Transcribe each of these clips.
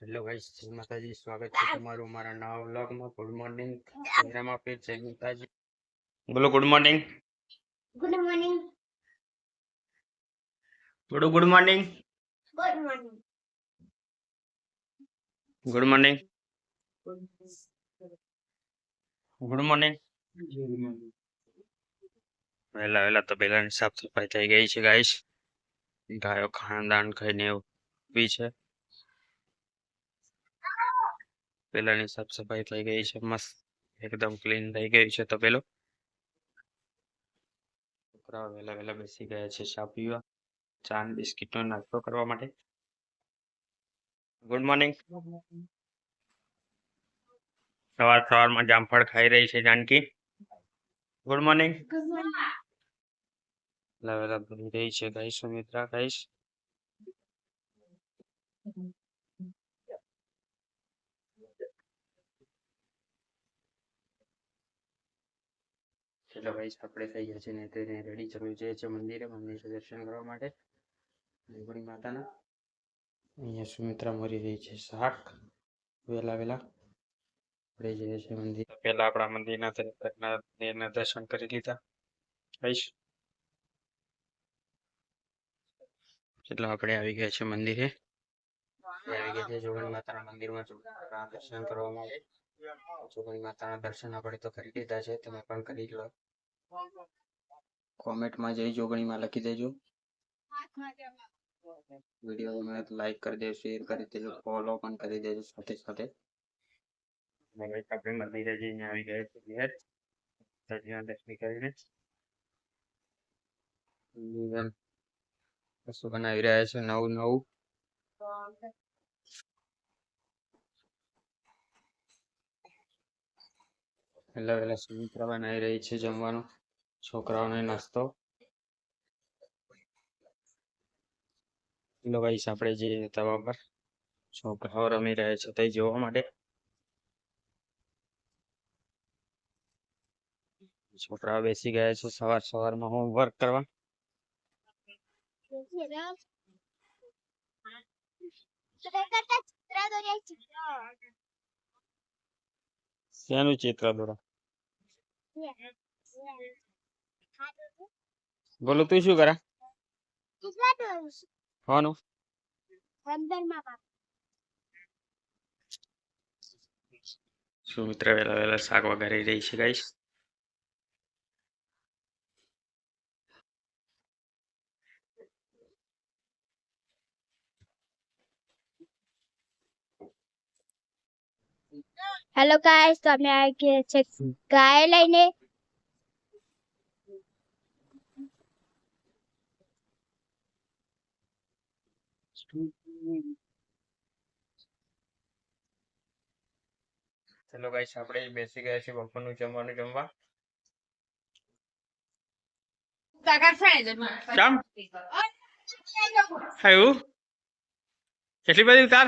Hello guys જય માતાજી સ્વાગત છે તમારું મારા નવા વ્લોગમાં. ગુડ મોર્નિંગ મેરામાં ફિર જય માતાજી. બોલો ગુડ મોર્નિંગ ગુડ મોર્નિંગ બોલો good morning good morning good morning good morning વહેલા વહેલા તો પહેલાની સાફ સફાઈ થઈ ગઈ છે ગાઈસ ગાયો ખાનદાન ખાઈને ઊભી છે. પહેલાની સાફ સફાઈ થઈ ગઈ છે મસ્ત એકદમ ક્લીન થઈ ગઈ છે તો પેલો છોકરાઓ વહેલા વહેલા બેસી ગયા છે ચા પીવા ચા અને બિસ્કિટનો નાસ્તો કરવા માટે ગુડ મોર્નિંગ સવાર સવારમાં જામફળ ખાઈ રહી છે Janaki good morning good morning વહેલા વહેલા ભણી રહી છે ગાઈસ સુમિત્રા ગાઈસ ચલો ગાઈસ આપણે થઈ ગયા છે ને તેને રેડી ચલવું જોઈએ છે મંદિરે મંદિરે દર્શન કરવા માટે. ગુણી માતાના. અહીંયા સુમિત્રા મરી રહી છે શાક. વેલા વેલા. આપણે જઈએ છીએ મંદિર. પહેલા આપણા મંદિરના એના દર્શન કરી લીધા. ગાઈસ એટલે આપણે આવી ગયા છે મંદિરે. આવી ગયા છે જોગણી માતાના મંદિરમાં દર્શન કરવા માટે. જોગણી માતાના દર્શન આપણે તો કરી લીધા છે તમે પણ કરી લો. કોમેન્ટમાં જઈ જોગણીમાં લખી દેજો. વીડિયો ગમે લાઈક કરી દેજો શેર કરી દેજો ફોલો પણ કરી દેજો સાથે સાથે. આપણે મંદિરે આવી ગયા છે ઘેર સજીવન બનાવી રહ્યા છે નવું નવું? વહેલા વહેલા સુમિત્રા બનાવી રહી છે જમવાનું છોકરાઓને નાસ્તો લો ગાઈસ આપણે જઈએ તવા પર છોકરાઓ રમી રહ્યા છે તે જોવા માટે છોકરાઓ બેસી ગયા છે સવાર સવારમાં હોમવર્ક કરવા શેનું ચિત્ર દોરા બોલો તું શું કરે? હોનું. મિત્ર વહેલા વહેલા શાક વગેરે રહી છે ગાઈસ હેલો ગાઈસ તો અમે આવી ગયા છે ગાય લઈને ચલો ગાઈસ આપણે બેસી ગયા છે બપોરનું જમવાનું જમવા કેમ થયું કેટલી બધી તાર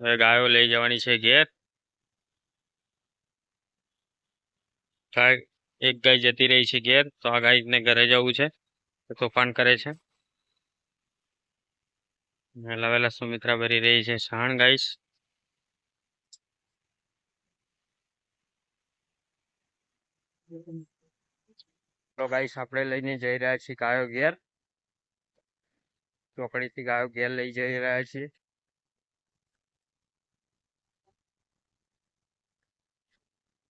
હવે ગાયો લઈ જવાની છે ઘેર. એક ગાય જતી રહી છે ઘેર, તો આ ગાયને ઘરે જવું છે. તોફાન કરે છે. વહેલા સુમિત્રા ભરી રહી છે છાણ ગાઈશ તો ગાઈસ આપણે લઈને જઈ રહ્યા છીએ ગાયો ઘેર. ચોકડીથી ગાયો ઘેર લઈ જઈ રહ્યા છીએ.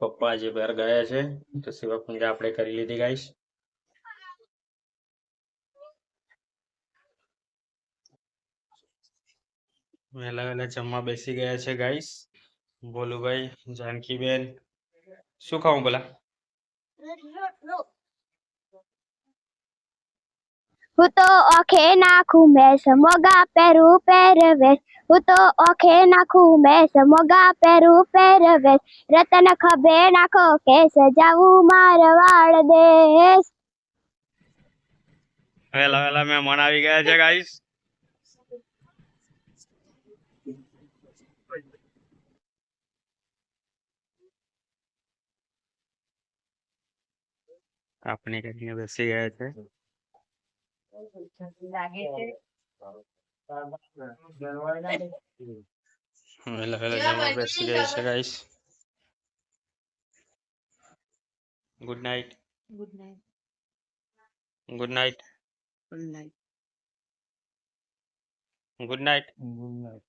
પપ્પા જે બહાર ગયા છે, તો સેવા પૂજા આપણે કરી લીધી ગાઈશ વહેલા વહેલા જમવા બેસી ગયા છે ગાઈસ. ભોલુભાઈ, જાનકીબેન. શું ખાવું બોલા હું તો ઓખે નાખું મેસ મોગા પહેરું પહેરવેશ હું તો ઓખે નાખું મેસ મોગા પહેરું પહેરવેશ રતન ખભે નાખો કે સજાવું મારવાડ દેશ વહેલા વહેલા મહેમાન આવી ગયા છે ગાઈસ આપણે કરીને બેસી ગયા છે মেলা ফেলা জামা বেশি গেছে guys good night good night good night good night good night good night